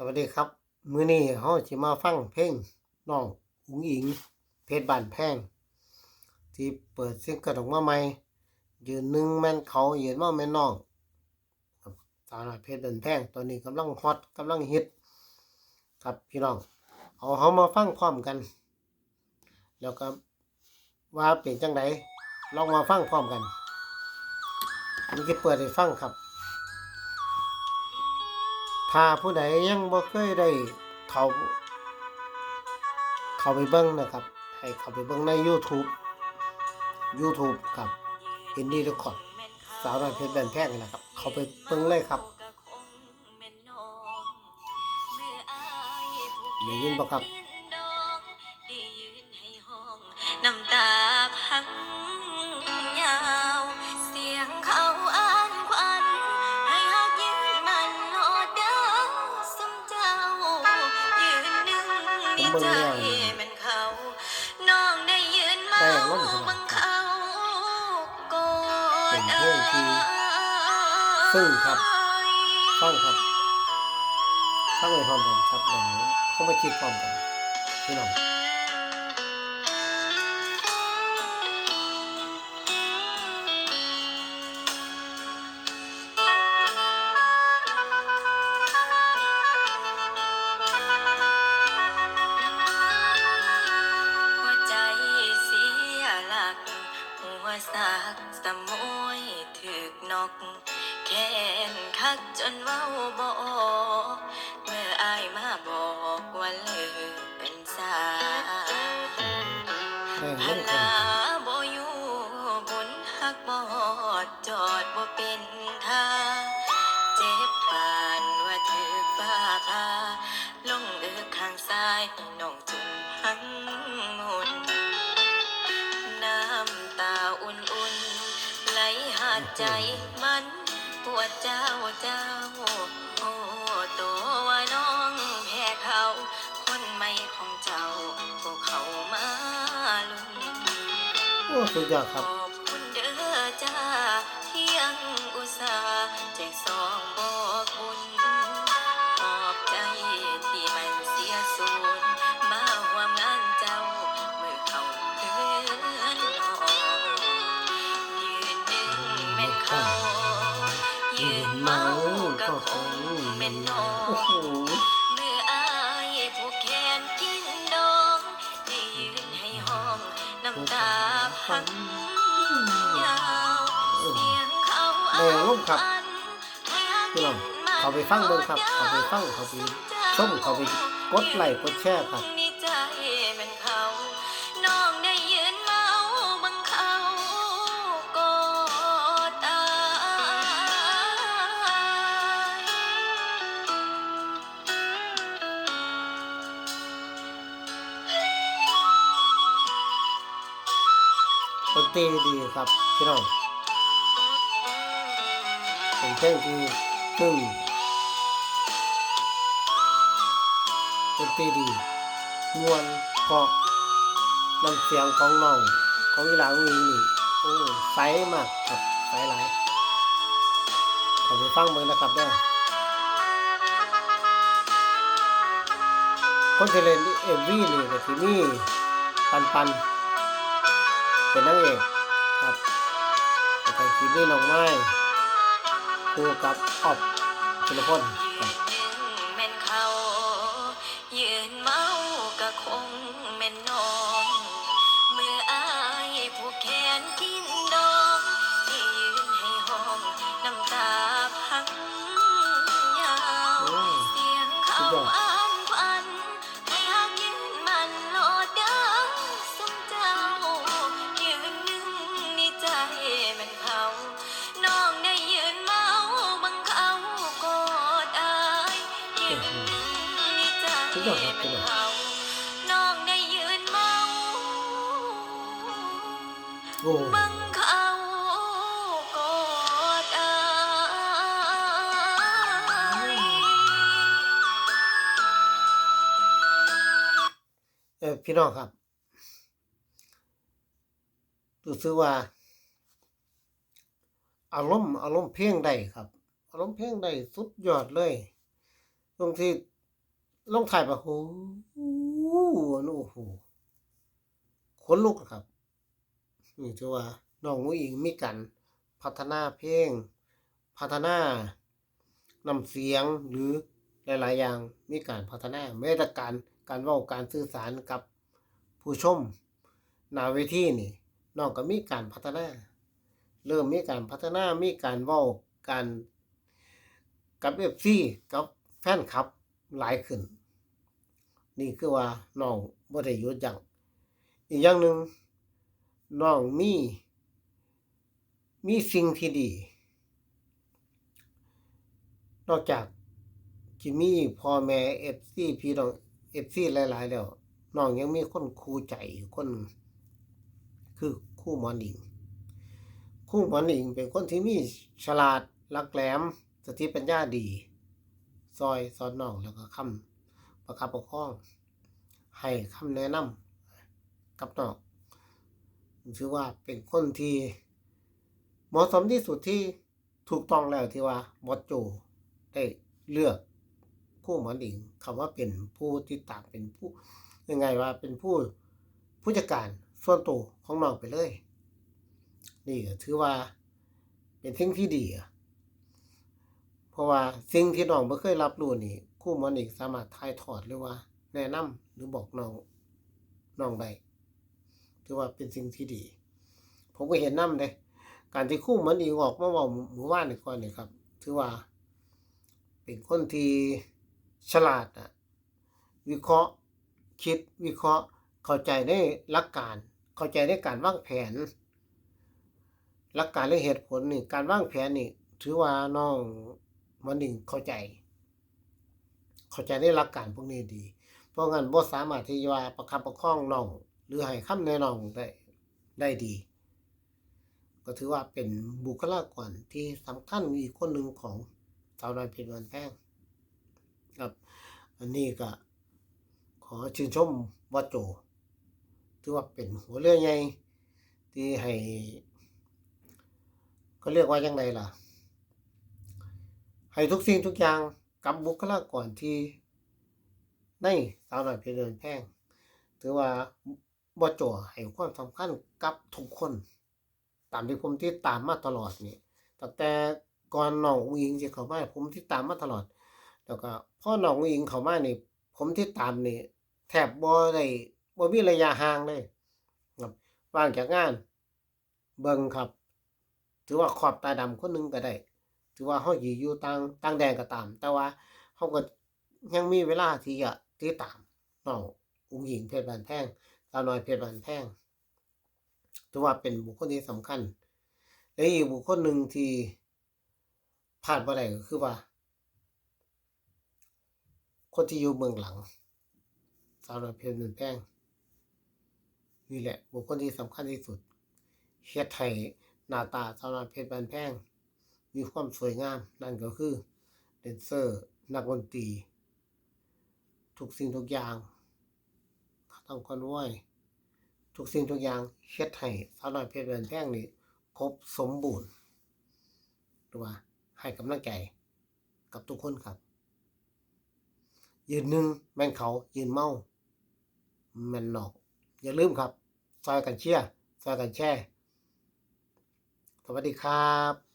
สวัสดีครับ มื้อนี้เฮาสิมาฟังเพลงน้องอุ๋งอิง เพชรบานแพง ที่เปิดซิงเกิลออกมาใหม่ ยืนหนึ่งแม่นเขายืนมาแม่นน้องสาวน้อยเพชรบานแพงตอนนี้กำลังฮอตกำลังฮิตครับพี่น้อง เอาเฮามาฟังพร้อมกัน แล้วก็ว่าเป็นจังไดลองมาฟังพร้อมกันผมจะเปิดให้ฟังครับ ถ้าผู้ใดยังบ่เคยได้เขาเข้าไปเบิ่งนะครับ ให้เข้าไปเบิ่งใน YouTube YouTube ครับอินดี้ทุกคนสาวน้อยเพชรแบนแพงนะครับ เข้าไปเบิ่งเลยครับได้ยินบ่ครับ ในใจแมันเขาน้องได้ยืนเมาบังเขากอดเอ่ยซึ่งครับฟังครับฟังไปพร้อมกันครับเดี๋ยวเข้าไปคิดพร้อมกันพี่น้อง บออกเมื่ออายมาบอกว่าเลิกเป็นสาวได้พเล่นลาบ่อยู่บุญฮักบ่ฮอดจอดบ่เป็นท่าเจ็บปานว่าถือฟ้าพาลงเอือข้างซ้ายน้องจุนพังมุนน้ำตาอุ่นๆไหลหาดใจมัน ปวดเจ้าเจ้า โอ้ตัวว่าน้องแพ้เขา คนใหม่ของเจ้าพวกเขามาลุ้นโอ้สุดยอดครับ ยืนเมาก็คงแม่นน้อโอ้งโหเมื่ออายผู้แขนกินดองได้ยืนให้ห้องน้ำตาพังยาวเสียงเขาแม่ลูกครับให้หักพี่น้องเขาไปฟังเบิ่งครับเขาไปฟังเขาไปชมเขาไปกดไลค์กดแชร์ครับ ดนตดีครับพี่น้องเป็นเพลงที่ซึ่งดนตรีดีมวนเพราะน้ำเสียงของน้องของอีหลาวิงนี่โอ้ใสมากครับใสหลายขอไปฟังเบิ่งนะครับเด้อคนที่เล่นเอวีนี่ก็สิมีปันปัน เป็นนางเอกครับแต่คลิปนี้น้องไม้คู่กับออบธีรพลครับนหนึ่งแม่นเขายืนเมาก็คงเม่นน้อง ใจแมันเขาน้องได้ยืนเมาโอ้บังเขากอดอายเออพี่น้องครับรู้สึกว่า อารมณ์อารมณ์เพลงใดครับ อารมณ์เพลงใดสุดยอดเลยตรงที่ ลงถ่ายไปโอ้โหโอ้โหขนลุกอะครับนี่ถือว่าน้องอุ้งอิงมีการพัฒนาเพลง พัฒนานำเสียงหรือหลาย ๆ อย่างมีการพัฒนาแม้แต่การการว้าการสื่อสารกับผู้ชมหน้าเวทีนี่นองก็มีการพัฒนา เริ่มมีการพัฒนามีการว้าการกับ FC กับแฟนคลับหลายขึ้น นี่คือว่าน้องบ่ได้หยุดยั้งอีกอย่างหนึ่งน้องมี มีสิ่งที่ดี นอกจากที่มีพ่อแม่ FC พี่น้อง FC หลาย ๆ แล้วน้องยังมีคนครูใจคนคือคู่หมอนิงคู่หมอนิงเป็นคนที่มีฉลาดหลักแหลม สติปัญญาดี ซอยสอนน้องแล้วก็คำ ประคับประคอง ให้คำแนะนำกับน้องถือว่าเป็นคนที่เหมาะสมที่สุดที่ถูกต้องแล้วที่ว่าบอสโจได้เลือกผู้หมอนอิงคำว่าเป็นผู้ที่ตามเป็นผู้ยังไงว่าเป็นผู้ผู้จัดการส่วนตัวของน้องไปเลย นี่ก็ถือว่าเป็นสิ่งที่ดีเพราะว่าสิ่งที่น้องไม่เคยรับรู้นี่ คู่มอนอิงสามารถถ่ายทอดหรือว่า แนะนำหรือบอกน้องน้องได้ถือว่าเป็นสิ่งที่ดี ผมก็เห็นนำเลยการที่คู่มันอีกออกมาเว่าหมู่บ้านนี่ก่อนนี่ครับ ถือว่า เป็นคนที่ฉลาดอะวิเคราะห์คิดวิเคราะห์เข้าใจในหลักการ เข้าใจในการวางแผนหลักการและเหตุผลนี่การวางแผนนี่ถือว่าน้องมันหนึ่งเข้าใจ เข้าใจในหลักการพวกนี้ดี เพราะงั้นบ่สามารถที่จะว่าประคับประคองน้อง หรือให้คำแนะนำได้ได้ดี ก็ถือว่าเป็นบุคลากรที่สำคัญอีกคนหนึ่งของสาวน้อยเพชรวันแพงครับ อันนี้ก็ขอชื่นชมวัดโจถือว่าเป็นหัวเรื่องใหญ่ที่ให้เขาเรียกว่ายังไงล่ะ ให้ทุกสิ่งทุกอย่าง กับบุคลากรที่ในสาวน้อยเพชรเดินแพงถือว่าบ่จ่อให้ความสำคัญกับทุกคน ตามที่ผมที่ตามมาตลอดนี่ตั้งแต่ก่อนน้องอุ๋งอิงสิเข้ามาผมที่ตามมาตลอด แล้วก็พ่อน้องอุ๋งอิงเข้ามานี่ผมที่ตามนี่แทบบ่ได้บ่มีระยะห่างเลยครับว่างจากงาน เบิ่งครับ ถือว่าขอบตาดำคนหนึงก็ได้ ถือว่าเฮาอยู่ต่างต่างแดนก็ตาม แต่ว่าเฮาก็ยังมีเวลาที่จะติดตามน้องอุ๋งอิงเพชรบานแพงสาวน้อยเพชรบานแพงถือว่าเป็นบุคคลที่สำคัญ และอีกบุคคลหนึ่งที่พลาดบ่ได้ก็คือว่า คนที่อยู่เบื้องหลังสาวน้อยเพชรบานแพงนี่แหละบุคคลที่สำคัญที่สุดเฮ็ดให้หน้าตาสาวน้อยเพชรบานแพง มีความสวยงาม นั่นก็คือแดนเซอร์ นักดนตรี ทุกสิ่งทุกอย่างทั้งคอนวอยทุกสิ่งทุกอย่างเฮ็ดให้สาวน้อยเพชรแบนแพงนี่ครบสมบูรณ์หรือว่าให้กำลังใจกับทุกคนครับ ยืนหนึ่งแม่นเขายืนเมาแม่นนอก อย่าลืมครับซอยกันเชียร์ซอยกันแช่สวัสดีครับ